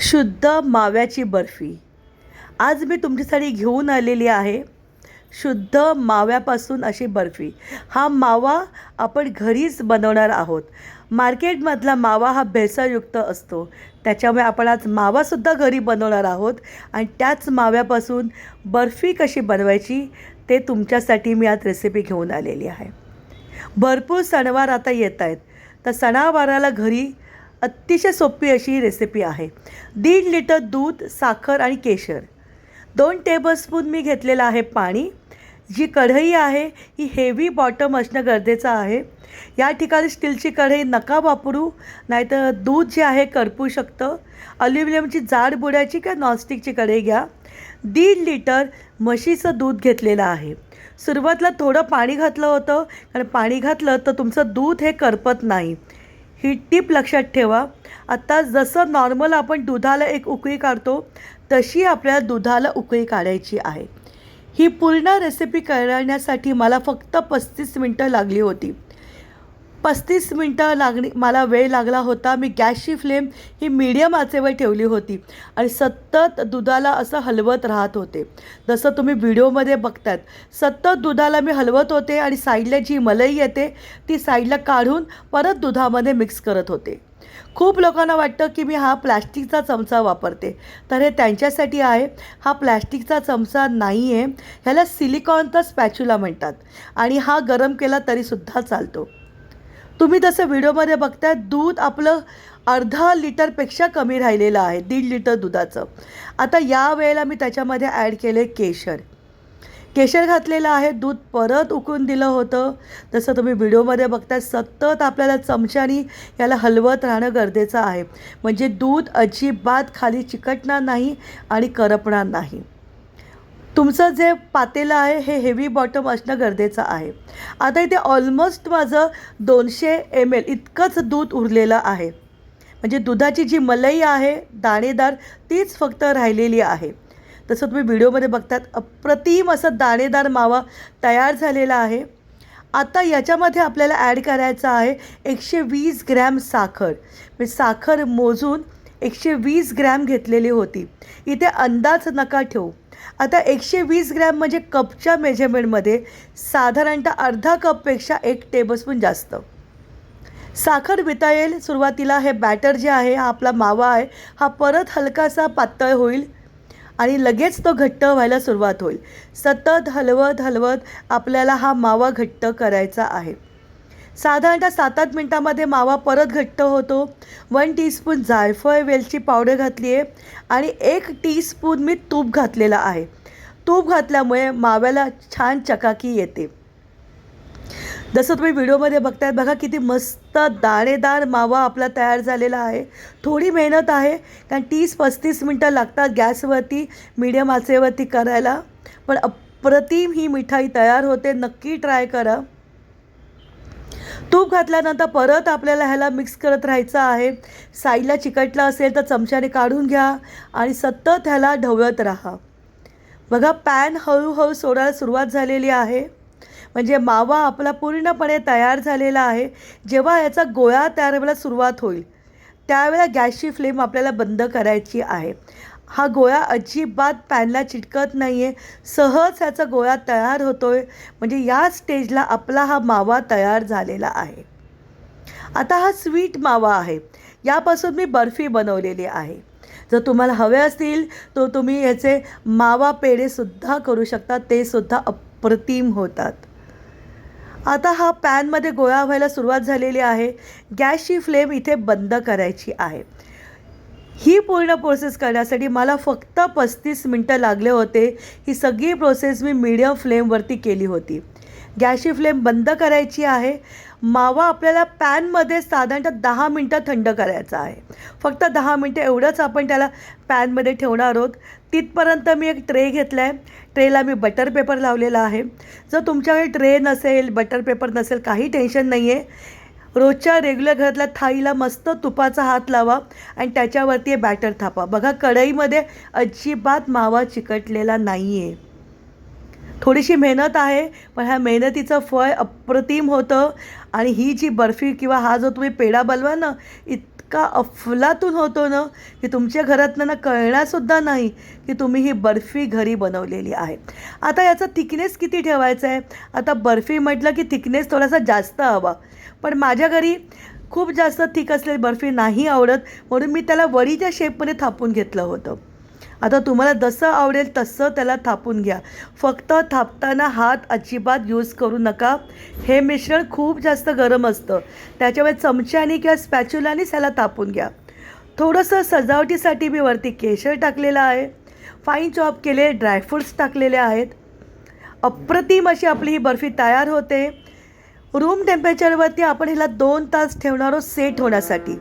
शुद्ध माव्याची बर्फी. आज मी तुमच्यासाठी घेऊन आलेली आहे शुद्ध माव्यापासून अशी बर्फी. हा मावा आपण घरीच बनवणार आहोत. मार्केटमधला मावा हा भेसळयुक्त असतो. त्याच्यामुळे आपण आज मावासुद्धा घरी बनवणार आहोत आणि त्याच माव्यापासून बर्फी कशी बनवायची ते तुमच्यासाठी मी आज रेसिपी घेऊन आलेली आहे. भरपूर सणवार आता येत आहेत. तर सणावाराला घरी अतिशय सोपी अशी ही रेसिपी आहे. दीड लिटर दूध साखर आणि केशर. दोन टेबलस्पून मी घेतलेलं आहे पाणी. जी कढई आहे ही हेवी बॉटम असणं गरजेचं आहे. या ठिकाणी स्टीलची कढई नका वापरू नाहीतर दूध जे आहे करपू शकतं. अल्युमिनियमची जाड बुडाची किंवा नॉनस्टिकची कढई घ्या. दीड लिटर म्हशीचं दूध घेतलेलं आहे. सुरुवातीला थोडं पाणी घातलं होतं कारण पाणी घातलं तर तुमचं दूध हे करपत नाही. ही टीप लक्षात ठेवा. आता जसं नॉर्मल आपण दुधाला एक उकळी काढतो तशी आपल्याला दुधाला उकळी काढायची आहे. ही पूर्ण रेसिपी करण्यासाठी मला फक्त पस्तीस मिनटं लागली होती. पस्तीस मिनटं लागणी मला वेळ लागला होता. मी गॅसची फ्लेम ही मीडियम आचेवर ठेवली होती आणि सतत दुधाला असं हलवत राहत होते. जसं तुम्ही व्हिडिओमध्ये बघतात सतत दुधाला मी हलवत होते आणि साईडला जी मलई येते ती साईडला काढून परत दुधामध्ये मिक्स करत होते. खूप लोकांना वाटतं की मी हा प्लॅस्टिकचा चमचा वापरते. तर हे त्यांच्यासाठी आहे. हा प्लॅस्टिकचा चमचा नाही आहे ह्याला सिलिकॉनचा स्पॅच्युला म्हणतात. आणि हा गरम केला तरीसुद्धा चालतो. तुम्ही तसं व्हिडिओमध्ये बघताय दूध आपलं अर्धा लिटरपेक्षा कमी राहिलेलं आहे दीड लिटर दुधाचं. आता या वेळेला मी त्याच्यामध्ये ॲड केले केशर. केशर घातलेलं आहे दूध परत उकळून दिलं होतं. जसं तुम्ही व्हिडिओमध्ये बघताय सतत आपल्याला चमच्यानी याला हलवत राहणं गरजेचं आहे. म्हणजे दूध अजिबात खाली चिकटणार नाही आणि करपणार नाही. तुमचं जे पातेलं आहे हे हेवी बॉटम असणं गरजेचं आहे. आता इथे ऑलमोस्ट माझं दोनशे एम एल इतकंच दूध उरलेलं आहे. म्हणजे दुधाची जी मलई आहे दाणेदार तीच फक्त राहिलेली आहे. तसं तुम्ही व्हिडिओमध्ये बघतात अप्रतिम असं दाणेदार मावा तयार झालेला आहे. आता याच्यामध्ये आपल्याला ॲड करायचं आहे एकशे वीस ग्रॅम साखर. म्हणजे साखर मोजून एकशे वीस ग्रॅम घेतलेली होती. इथे अंदाज नका ठेवू. आता एकशे वीस ग्रॅम म्हणजे कपच्या मेजरमेंटमध्ये साधारणतः अर्धा कपपेक्षा एक टेबलस्पून जास्त. साखर वितळेल सुरुवातीला हे बॅटर जे आहे हा आपला मावा आहे हा परत हलकासा पातळ होईल आणि लगेच तो घट्ट व्हायला सुरुवात होईल. सतत हलवत हलवत आपल्याला हा मावा घट्ट करायचा आहे. साधारणतः सात आठ मिनटामध्ये मावा परत घट्ट होतो. वन टीस्पून जायफळ वेलची पावडर घातली आहे आणि एक टीस्पून मी तूप घातलेला आहे. तूप घातल्यामुळे माव्याला छान चकाकी येते. जसं तुम्ही व्हिडिओमध्ये बघताय बघा किती मस्त दाणेदार मावा आपला तयार झालेला आहे. थोडी मेहनत आहे कारण तीस पस्तीस मिनटं लागतात गॅसवरती मीडियम आचेवरती करायला. पण अप्रतिम ही मिठाई तयार होते नक्की ट्राय करा. तूप घातल्यानंतर परत आपल्याला ह्याला मिक्स करत राहायचं आहे. साईडला चिकटला असेल तर चमच्याने काढून घ्या आणि सतत ह्याला ढवळत राहा. बघा पॅन हळूहळू सोडायला सुरुवात झालेली आहे. म्हणजे मावा आपला पूर्णपणे तयार झालेला आहे. जेव्हा याचा गोळा तयार व्हायला सुरुवात होईल. त्यावेळेला गॅसची फ्लेम आपल्याला बंद करायची आहे. हा गोळा अजिबात पॅनला चिटकत नाही आहे सहज ह्याचा गोळा तयार होतो आहे म्हणजे या स्टेजला आपला हा मावा तयार झालेला आहे. आता हा स्वीट मावा आहे. यापासून मी बर्फी बनवलेली आहे. जर तुम्हाला हवे असतील तर तुम्ही ह्याचे मावा पेढेसुद्धा करू शकता. ते सुद्धा अप्रतिम होतात. आता हा पॅनमध्ये गोळा व्हायला सुरुवात झालेली आहे. गॅसची फ्लेम इथे बंद करायची आहे. ही पूर्ण प्रोसेस करण्यासाठी मला फक्त पस्तीस मिनटं लागले होते. ही सगळी प्रोसेस मी मीडियम फ्लेमवरती केली होती. गॅसची फ्लेम बंद करायची आहे. मावा आपल्याला पॅनमध्ये साधारणतः दहा मिनटं थंड करायचा आहे. फक्त दहा मिनटं एवढंच आपण त्याला पॅनमध्ये ठेवणार आहोत. तिथपर्यंत मी एक ट्रे घेतला आहे ट्रेला मी बटर पेपर लावलेला आहे. जर तुमच्याकडे ट्रे नसेल बटर पेपर नसेल काही टेन्शन नाही आहे रोजच्या रेग्युलर घरातल्या थाळीला मस्त तुपाचा हात लावा आणि त्याच्यावरती हे बॅटर थापा. बघा कढईमध्ये अजिबात मावा चिकटलेला नाही आहे थोडीशी मेहनत आहे पण ह्या मेहनतीचं फळ अप्रतिम होतं. आणि ही जी बर्फी किंवा हा जो तुम्ही पेढा बनवा ना इत इतका अफलातून होतो ना की तुमच्या घरातनं ना कळणारसुद्धा नाही की तुम्ही ही बर्फी घरी बनवलेली आहे. आता याचा थिकनेस किती ठेवायचा आहे? आता बर्फी म्हटलं की थिकनेस थोडासा जास्त हवा. पण माझ्या घरी खूप जास्त थिक असलेली बर्फी नाही आवडत म्हणून मी त्याला वडीच्या शेपमध्ये थापून घेतलं होतं. आता तुम्हाला जसं आवडेल तसं त्याला थापून घ्या. फक्त थापताना हात अजिबात यूज करू नका. हे मिश्रण खूप जास्त गरम असतं. त्याच्यामुळे चमच्याने किंवा स्पॅच्युलानेच ह्याला थापून घ्या. थोडंसं सजावटीसाठी मी वरती केशर टाकलेलं आहे. फाईन चॉप केले ड्रायफ्रूट्स टाकलेले आहेत. अप्रतिम अशी आपली ही बर्फी तयार होते. रूम टेम्परेचरवरती आपण हिला दोन तास ठेवणार आहोत सेट होण्यासाठी.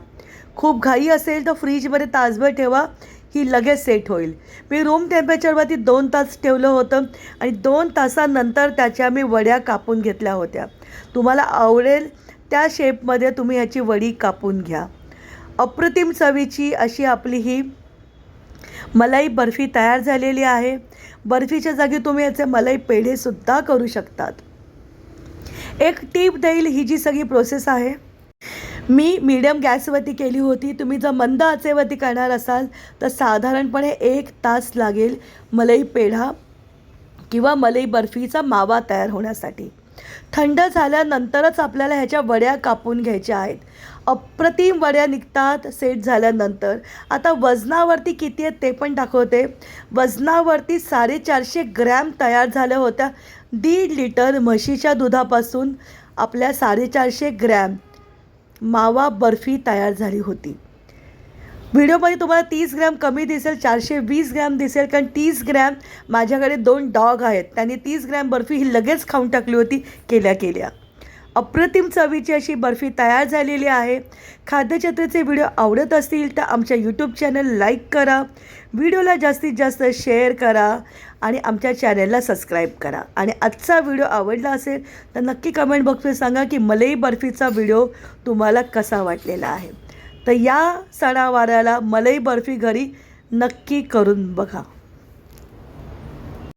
खूप घाई असेल तर फ्रीजमध्ये तासभर ठेवा. ही लगेच सेट होईल. मी रूम टेम्परेचरवरती दोन तास ठेवलं होतं आणि दोन तासानंतर त्याच्या मी वड्या कापून घेतल्या होत्या. तुम्हाला आवडेल त्या शेपमध्ये तुम्ही ह्याची वडी कापून घ्या. अप्रतिम चवीची अशी आपली ही मलाई बर्फी तयार झालेली आहे. बर्फीच्या जागी तुम्ही याचे मलाई पेढेसुद्धा करू शकतात. एक टीप देईल ही जी सगळी प्रोसेस आहे. मी मीडियम गॅसवरती केली होती. तुम्ही जर मंद आचेवरती करणार असाल तर साधारणपणे एक तास लागेल मलई पेढा किंवा मलई बर्फीचा मावा तयार होण्यासाठी. थंड झाल्यानंतरच आपल्याला ह्याच्या वड्या कापून घ्यायच्या आहेत. अप्रतिम वड्या निघतात सेट झाल्यानंतर. आता वजनावरती किती आहेत ते पण दाखवते. वजनावरती साडेचारशे ग्रॅम तयार झाल्या होत्या. दीड लिटर म्हशीच्या दुधापासून आपल्या साडेचारशे ग्रॅम. मावा बर्फी तयार झाली होती. व्हिडिओमध्ये तुम्हाला तीस ग्रॅम कमी दिसेल चारशे वीस ग्रॅम दिसेल कारण तीस ग्रॅम माझ्याकडे दोन डॉग आहेत. त्यांनी तीस ग्रॅम बर्फी ही लगेच खाऊन टाकली होती केल्या केल्या. अप्रतिम चवीची अशी बर्फी तयार झालेली आहे. खाद्यचत्रेचे व्हिडिओ आवडत असतील तर आमच्या यूट्यूब चॅनल लाईक करा. व्हिडिओला जास्तीत जास्त शेअर करा. आणि आमच्या चॅनलला सबस्क्राईब करा. आणि आजचा व्हिडिओ आवडला असेल तर नक्की कमेंट बॉक्समध्ये सांगा की मलई बर्फीचा व्हिडिओ तुम्हाला कसा वाटलेला आहे. तर या सणावाराला मलई बर्फी घरी नक्की करून बघा.